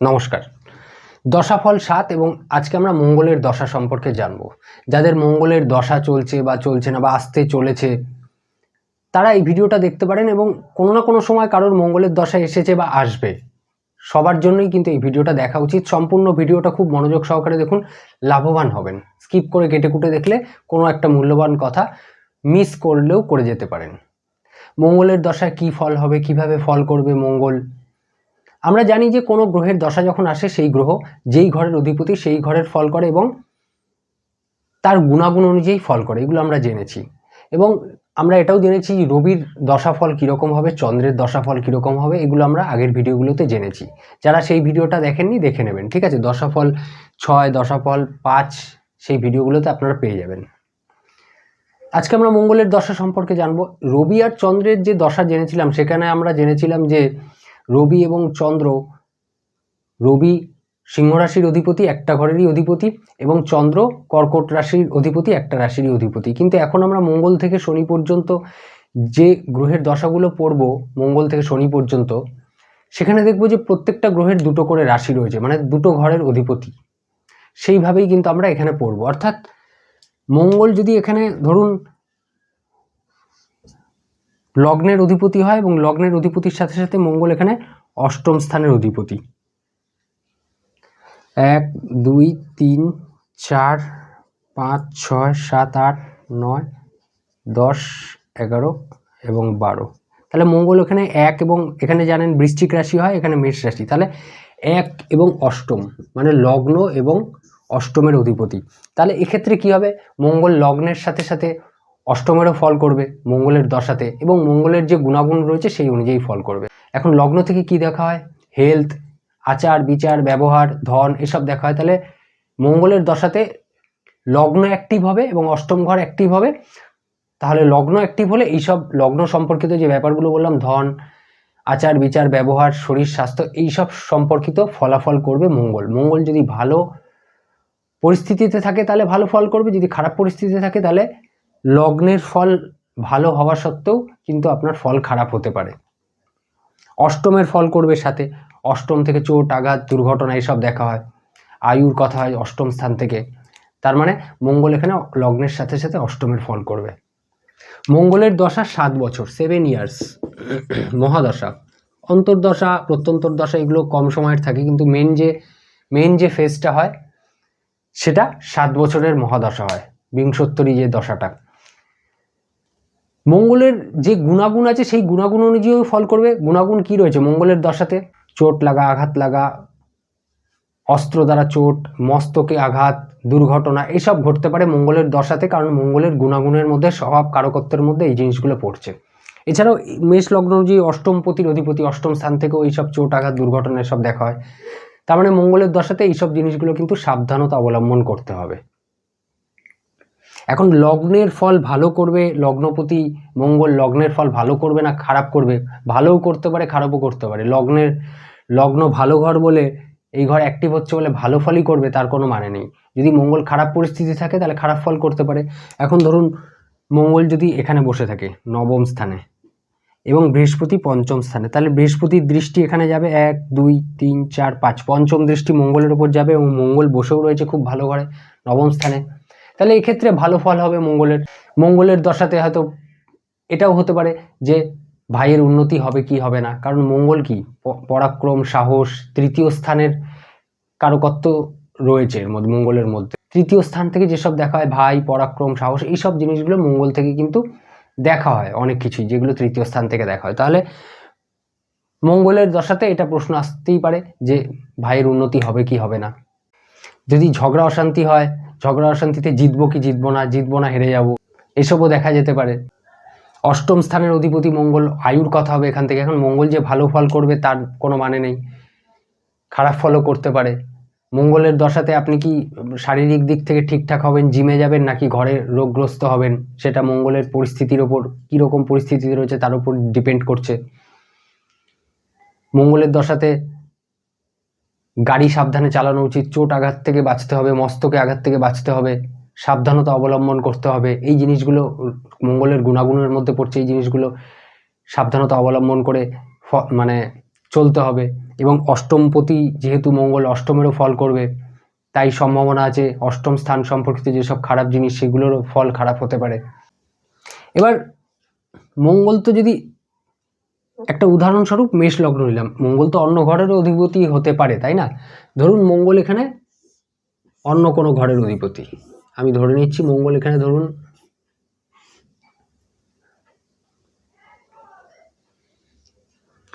নমস্কার। দশাফল সাত এবং আজকে আমরা মঙ্গলের দশা সম্পর্কে জানব। যাদের মঙ্গলের দশা চলছে বা চলছে না বা আসতে চলেছে, তারা এই ভিডিওটা দেখতে পারেন এবং কোনো না কোনো সময় কারোর মঙ্গলের দশা এসেছে বা আসবে। সবার জন্যই কিন্তু এই ভিডিওটা দেখা উচিত। সম্পূর্ণ ভিডিওটা খুব মনোযোগ সহকারে দেখুন, লাভবান হবেন। স্কিপ করে কেটে কুটে দেখলে কোনো একটা মূল্যবান কথা মিস করলেও করে যেতে পারেন। মঙ্গলের দশায় কি ফল হবে, কীভাবে ফল করবে মঙ্গল? আমরা জানি যে কোনো গ্রহের দশা যখন আসে, সেই গ্রহ যেই ঘরের অধিপতি সেই ঘরের ফল করে এবং তার গুণাগুণ অনুযায়ী ফল করে, এগুলো আমরা জেনেছি। এবং আমরা এটাও জেনেছি রবির দশাফল কীরকম হবে, চন্দ্রের দশাফল কীরকম হবে, এগুলো আমরা আগের ভিডিওগুলোতে জেনেছি। যারা সেই ভিডিওটা দেখেননি, দেখে নেবেন, ঠিক আছে? দশাফল ছয় দশাফল পাঁচ, সেই ভিডিওগুলোতে আপনারা পেয়ে যাবেন। আজকে আমরা মঙ্গলের দশা সম্পর্কে জানব। রবি আর চন্দ্রের যে দশা জেনেছিলাম, সেখানে আমরা জেনেছিলাম যে রবি এবং চন্দ্র। রবি সিংহ রাশির অধিপতি, একটা ঘরেরই অধিপতি এবং চন্দ্র কর্কট রাশির অধিপতি, একটা রাশিরই অধিপতি। কিন্তু এখন আমরা মঙ্গল থেকে শনি পর্যন্ত যে গ্রহের দশাগুলো পড়ব, মঙ্গল থেকে শনি পর্যন্ত, সেখানে দেখব যে প্রত্যেকটা গ্রহের দুটো করে রাশি রয়েছে মানে দুটো ঘরের অধিপতি। সেইভাবেই কিন্তু আমরা এখানে পড়ব। অর্থাৎ মঙ্গল যদি এখানে ধরুন লগ্নের অধিপতি হয় এবং লগ্নের অধিপতির সাথে সাথে মঙ্গল এখানে অষ্টম স্থানের অধিপতি। এক, দুই, তিন, চার, পাঁচ, ছয়, সাত, আট, নয়, দশ, এগারো এবং বারো। তাহলে মঙ্গল এখানে এক এবং এখানে জানেন বৃশ্চিক রাশি হয়, এখানে মেষ রাশি। তাহলে এক এবং অষ্টম মানে লগ্ন এবং অষ্টমের অধিপতি। তাহলে এক্ষেত্রে কি হবে? মঙ্গল লগ্নের সাথে সাথে অষ্টমেরও ফল করবে মঙ্গলের দশাতে এবং মঙ্গলের যে গুণাগুণ রয়েছে সেই অনুযায়ী ফল করবে। এখন লগ্ন থেকে কি দেখা হয়? হেলথ আচার, বিচার, ব্যবহার, ধন এসব দেখা হয়। তাহলে মঙ্গলের দশাতে লগ্ন অ্যাক্টিভ হবে এবং অষ্টম ঘর অ্যাক্টিভ হবে। তাহলে লগ্ন অ্যাক্টিভ হলে এইসব লগ্ন সম্পর্কিত যে ব্যাপারগুলো বললাম, ধন, আচার, বিচার, ব্যবহার, শরীর, স্বাস্থ্য, এইসব সম্পর্কিত ফলাফল করবে মঙ্গল। মঙ্গল যদি ভালো পরিস্থিতিতে থাকে তাহলে ভালো ফল করবে, যদি খারাপ পরিস্থিতিতে থাকে তাহলে লগ্নের ফল ভালো হওয়া সত্ত্বেও কিন্তু আপনার ফল খারাপ হতে পারে। অষ্টমের ফল করবে সাথে। অষ্টম থেকে চোট, আঘাত, দুর্ঘটনা এসব দেখা হয়। আয়ুর কথা হয় অষ্টম স্থান থেকে। তার মানে মঙ্গল এখানে লগ্নের সাথে সাথে অষ্টমের ফল করবে। মঙ্গলের দশা সাত বছর সেভেন ইয়ার্স মহাদশা। অন্তর্দশা প্রত্যন্তর দশা এগুলো কম সময়ের থাকে কিন্তু মেন যে মেন যে ফেজটা হয়, সেটা সাত বছরের মহাদশা হয়। বিংশোত্তরী যে দশাটা। মঙ্গলের যে গুণাগুণ আছে, সেই গুণাগুণ অনুযায়ী ফল করবে। গুণাগুণ কি রয়েছে? মঙ্গলের দশাতে চোট লাগা, আঘাত লাগা, অস্ত্র দ্বারা চোট, মস্তকে আঘাত, দুর্ঘটনা, এসব ঘটতে পারে মঙ্গলের দশাতে, কারণ মঙ্গলের গুণাগুণের মধ্যে, স্বভাব কারকত্বের মধ্যে এই জিনিসগুলো পড়ছে। এছাড়াও মেষ লগ্ন অনুযায়ী অষ্টম পতির অধিপতি, অষ্টম স্থান থেকেও এইসব চোট, আঘাত, দুর্ঘটনা, এসব দেখা হয়। তার মানে মঙ্গলের দশাতে এইসব জিনিসগুলো কিন্তু সাবধানতা অবলম্বন করতে হবে। এখন লগ্নের ফল ভালো করবে, লগ্নপতি মঙ্গল লগ্নের ফল ভালো করবে না খারাপ করবে? ভালোও করতে পারে, খারাপও করতে পারে। লগ্নের, লগ্ন ভালো ঘর বলে এই ঘর অ্যাক্টিভ হচ্ছে বলে ভালো ফলই করবে, তার কোনো মানে নেই। যদি মঙ্গল খারাপ পরিস্থিতি থাকে, তাহলে খারাপ ফল করতে পারে। এখন ধরুন, মঙ্গল যদি এখানে বসে থাকে, নবম স্থানে এবং বৃহস্পতি পঞ্চম স্থানে, তাহলে বৃহস্পতির দৃষ্টি এখানে যাবে এক, দুই, তিন, চার, পাঁচ। পঞ্চম দৃষ্টি মঙ্গলের উপর যাবে এবং মঙ্গল বসেও রয়েছে খুব ভালো ঘরে, নবম স্থানে। তাহলে এক্ষেত্রে ভালো ফল হবে মঙ্গলের। মঙ্গলের দশাতে হয়তো এটাও হতে পারে যে ভাইয়ের উন্নতি হবে কি হবে না। কারণ মঙ্গল কি? পরাক্রম, সাহস, তৃতীয় স্থানের কারকত্ব রয়েছে এর মধ্যে, মঙ্গলের মধ্যে। তৃতীয় স্থান থেকে যেসব দেখা হয়, ভাই, পরাক্রম, সাহস, এইসব জিনিসগুলো মঙ্গল থেকে কিন্তু দেখা হয় অনেক কিছুই, যেগুলো তৃতীয় স্থান থেকে দেখা হয়। তাহলে মঙ্গলের দশাতে এটা প্রশ্ন আসতেই পারে যে ভাইয়ের উন্নতি হবে কি হবে না। যদি ঝগড়া, অশান্তি হয় ঝগড়া অশান্তিতে জিতবো কি জিতবো না জিতবো না, হেরে যাব, এসবও দেখা যেতে পারে। অষ্টম স্থানের অধিপতি মঙ্গল, আয়ুর কথা হবে এখান থেকে। এখন মঙ্গল যে ভালো ফল করবে তার কোনো মানে নেই। খারাপ ফলও করতে পারে। মঙ্গলের দশাতে আপনি কি শারীরিক দিক থেকে ঠিকঠাক হবেন, জিমে যাবেন নাকি ঘরে রোগগ্রস্ত হবেন? সেটা মঙ্গলের পরিস্থিতির ওপর, কীরকম পরিস্থিতি রয়েছে তার উপর ডিপেন্ড করছে। মঙ্গলের দশাতে গাড়ি সাবধানে চালানো উচিত, চোট আঘাত থেকে বাঁচতে হবে, মস্তকে আঘাত থেকে বাঁচতে হবে, সাবধানতা অবলম্বন করতে হবে। এই জিনিসগুলো, মঙ্গলের গুণাগুণের মধ্যে পড়ছে, এই জিনিসগুলো সাবধানতা অবলম্বন করে মানে চলতে হবে। এবং অষ্টমপতি যেহেতু মঙ্গল অষ্টমেরও ফল করবে, তাই সম্ভাবনা আছে অষ্টম স্থান সম্পর্কিত যেসব খারাপ জিনিস, সেগুলোরও ফল খারাপ হতে পারে। এবার মঙ্গল তো যদি একটা উদাহরণস্বরূপ মেষ লগ্ন নিলাম। মঙ্গল তো অন্য ঘরের অধিপতি হতে পারে, তাই না? ধরুন মঙ্গল এখানে অন্য কোনো ঘরের অধিপতি। আমি ধরে নিচ্ছি মঙ্গল এখানে ধরুন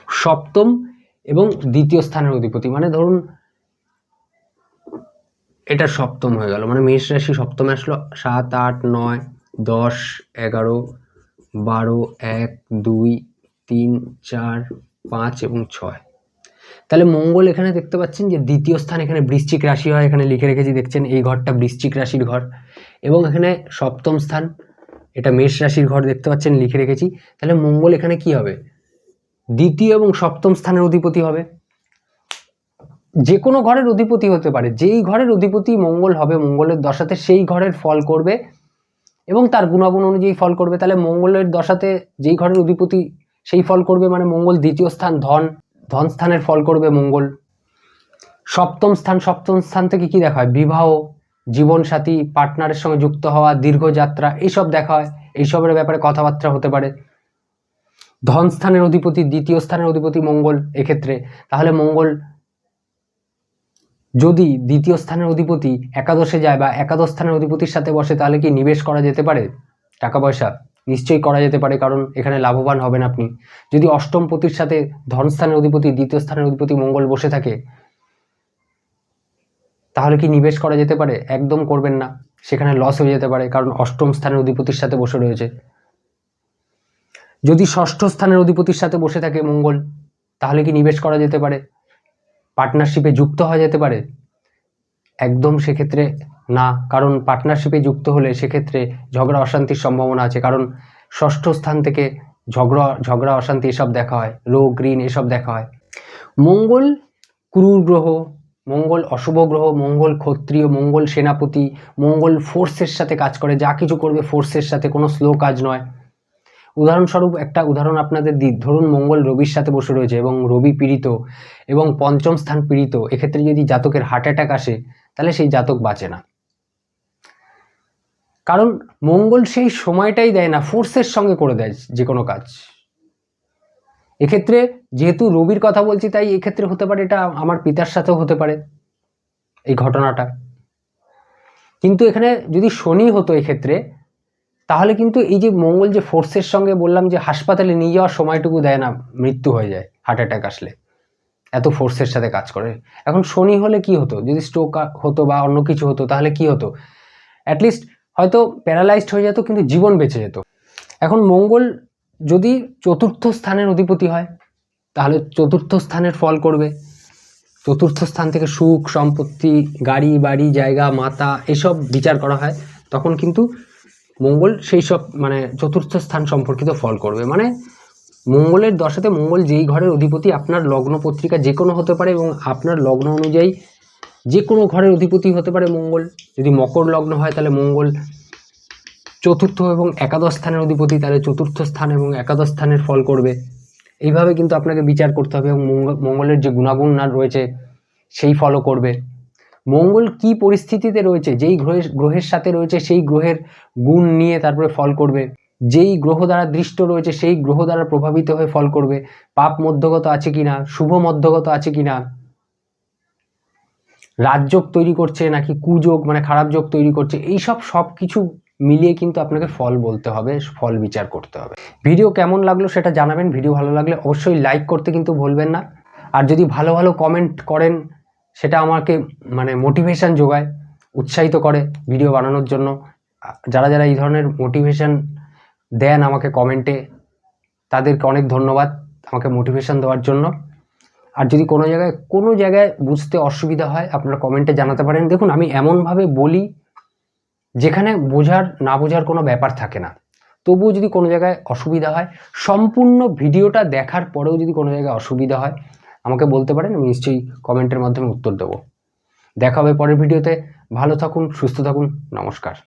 সপ্তম এবং দ্বিতীয় স্থানের অধিপতি। মানে ধরুন এটা সপ্তম হয়ে গেল। মানে মেষ রাশি সপ্তম আসলো। সাত, আট, নয়, দশ, এগারো, বারো, এক, দুই তিন, চার, পাঁচ এবং ছয়। তাহলে মঙ্গল এখানে দেখতে পাচ্ছেন যে দ্বিতীয় স্থান এখানে বৃশ্চিক রাশি হয়, এখানে লিখে রেখেছি দেখছেন এই ঘরটা বৃশ্চিক রাশির ঘর এবং এখানে সপ্তম স্থান, এটা মেষ রাশির ঘর দেখতে পাচ্ছেন, লিখে রেখেছি। তাহলে মঙ্গল এখানে কি হবে? দ্বিতীয় এবং সপ্তম স্থানের অধিপতি হবে। যে কোনো ঘরের অধিপতি হতে পারে, যেই ঘরের অধিপতি মঙ্গল হবে, মঙ্গলের দশাতে সেই ঘরের ফল করবে এবং তার গুণাগুণ অনুযায়ী ফল করবে। তাহলে মঙ্গলের দশাতে যেই ঘরের অধিপতি সেই ফল করবে মানে মঙ্গল, দ্বিতীয় স্থান ধন ধন স্থানের ফল করবে মঙ্গল। সপ্তম স্থান সপ্তম স্থান থেকে কি দেখা হয়? বিবাহ, জীবনসাথী পার্টনারের সঙ্গে যুক্ত হওয়া দীর্ঘ যাত্রা এইসব দেখা হয়। এইসবের ব্যাপারে কথাবার্তা হতে পারে। ধন স্থানের অধিপতি, দ্বিতীয় স্থানের অধিপতি মঙ্গল এক্ষেত্রে। তাহলে মঙ্গল যদি দ্বিতীয় স্থানের অধিপতি একাদশে যায় বা একাদশ স্থানের অধিপতির সাথে বসে, তাহলে কি নিবেশ করা যেতে পারে? টাকা পয়সা। নিশ্চয়ই করা যেতে পারে, কারণ এখানে লাভবান হবেন আপনি। যদি অষ্টম পতির সাথে ধনস্থানের অধিপতি, দ্বিতীয় স্থানের অধিপতি মঙ্গল বসে থাকে, তাহলে কি নিবেশ করা যেতে পারে? একদম করবেন না। সেখানে লস হয়ে যেতে পারে, কারণ অষ্টম স্থানের অধিপতির সাথে বসে রয়েছে। যদি ষষ্ঠ স্থানের অধিপতির সাথে বসে থাকে মঙ্গল, তাহলে কি নিবেশ করা যেতে পারে? পার্টনারশিপে যুক্ত হওয়া যেতে পারে? একদম সেক্ষেত্রে না, কারণ পার্টনারশিপে যুক্ত হলে সেক্ষেত্রে ঝগড়া অশান্তির সম্ভাবনা আছে। কারণ ষষ্ঠ স্থান থেকে ঝগড়া ঝগড়া, অশান্তি এসব দেখা হয়। রোগ ঋণ এসব দেখা হয়। মঙ্গল ক্রুর গ্রহ, মঙ্গল অশুভ গ্রহ, মঙ্গল ক্ষত্রিয়, মঙ্গল সেনাপতি, মঙ্গল ফোর্সের সাথে কাজ করে। যা কিছু করবে ফোর্সের সাথে, কোনো স্লো কাজ নয়। উদাহরণস্বরূপ একটা উদাহরণ আপনাদের দিই। ধরুন মঙ্গল রবির সাথে বসে রয়েছে এবং রবি পীড়িত এবং পঞ্চম স্থান পীড়িত। এক্ষেত্রে যদি জাতকের হার্ট অ্যাটাক আসে, তাহলে সেই জাতক বাঁচে না। কারণ মঙ্গল সেই সময়টাই দেয় না ফোর্সের সঙ্গে করে দেয় যে কোনো কাজ। এক্ষেত্রে যেহেতু রবির কথা বলছি, তাই এক্ষেত্রে হতে পারে এটা আমার পিতার সাথেও হতে পারে এই ঘটনাটা। কিন্তু এখানে যদি শনি হতো এক্ষেত্রে, তাহলে কিন্তু এই যে মঙ্গল যে ফোর্সের সঙ্গে বললাম যে হাসপাতালে নিয়ে যাওয়ার সময়টুকু দেয় না, মৃত্যু হয়ে যায় হার্ট অ্যাটাক আসলে। এত ফোর্সের সাথে কাজ করে। এখন শনি হলে কি হতো? যদি স্ট্রোক হতো বা অন্য কিছু হতো, তাহলে কি হতো? অ্যাটলিস্ট হয়তো প্যারালাইজড হয়ে যেত, কিন্তু জীবন বেঁচে যেত। এখন মঙ্গল যদি চতুর্থ স্থানের অধিপতি হয়, তাহলে চতুর্থ স্থানের ফল করবে। চতুর্থ স্থান থেকে সুখ, সম্পত্তি, গাড়ি, বাড়ি, জায়গা, মাতা, এসব বিচার করা হয়। তখন কিন্তু মঙ্গল সেই সব মানে চতুর্থ স্থান সম্পর্কিত ফল করবে। মানে মঙ্গলের দশাতে মঙ্গল যেই ঘরের অধিপতি, আপনার লগ্ন পত্রিকা যে কোনো হতে পারে এবং আপনার লগ্ন অনুযায়ী যে কোনো ঘরের অধিপতি হতে পারে মঙ্গল। যদি মকর লগ্ন হয় তাহলে মঙ্গল চতুর্থ এবং একাদশ স্থানের অধিপতি, তাহলে চতুর্থ স্থান এবং একাদশ স্থানের ফল করবে। এইভাবে কিন্তু আপনাকে বিচার করতে হবে এবং মঙ্গলের যে গুণাগুণ না রয়েছে, সেই ফলও করবে। মঙ্গল কি পরিস্থিতিতে রয়েছে, যেই গ্রহের গ্রহের সাথে রয়েছে, সেই গ্রহের গুণ নিয়ে তারপরে ফল করবে। যেই গ্রহ দ্বারা দৃষ্ট রয়েছে, সেই গ্রহ দ্বারা প্রভাবিত হয়ে ফল করবে। পাপ মধ্যগত আছে কিনা, শুভ মধ্যগত আছে কিনা রাজযোগ তৈরি করছে, নাকি কুযোগ মানে খারাপ যোগ তৈরি করছে, এইসব সব কিছু মিলিয়ে কিন্তু আপনাকে ফল বলতে হবে, ফল বিচার করতে হবে। ভিডিও কেমন লাগল সেটা জানাবেন, ভিডিও ভালো লাগলে অবশ্যই লাইক করতে কিন্তু ভুলবেন না। আর যদি ভালো ভালো কমেন্ট করেন, সেটা আমাকে মানে মোটিভেশন যোগায়, উৎসাহিত করে ভিডিও বানানোর জন্য। যারা যারা এই ধরনের মোটিভেশান দেন আমাকে কমেন্টে তাদেরকে অনেক ধন্যবাদ আমাকে মোটিভেশান দেওয়ার জন্য। আর যদি কোনো জায়গায় কোনো জায়গায় বুঝতে অসুবিধা হয়, আপনারা কমেন্টে জানাতে পারেন। দেখুন, আমি এমনভাবে বলি, যেখানে বোঝার, না বোঝার কোনো ব্যাপার থাকে না। তবুও যদি কোনো জায়গায় অসুবিধা হয়, সম্পূর্ণ ভিডিওটা দেখার পরেও যদি কোনো জায়গায় অসুবিধা হয়, আমাকে বলতে পারেন, আমি নিশ্চয়ই কমেন্টের মাধ্যমে উত্তর দেবো। দেখা হবে পরের ভিডিওতে। ভালো থাকুন, সুস্থ থাকুন, নমস্কার।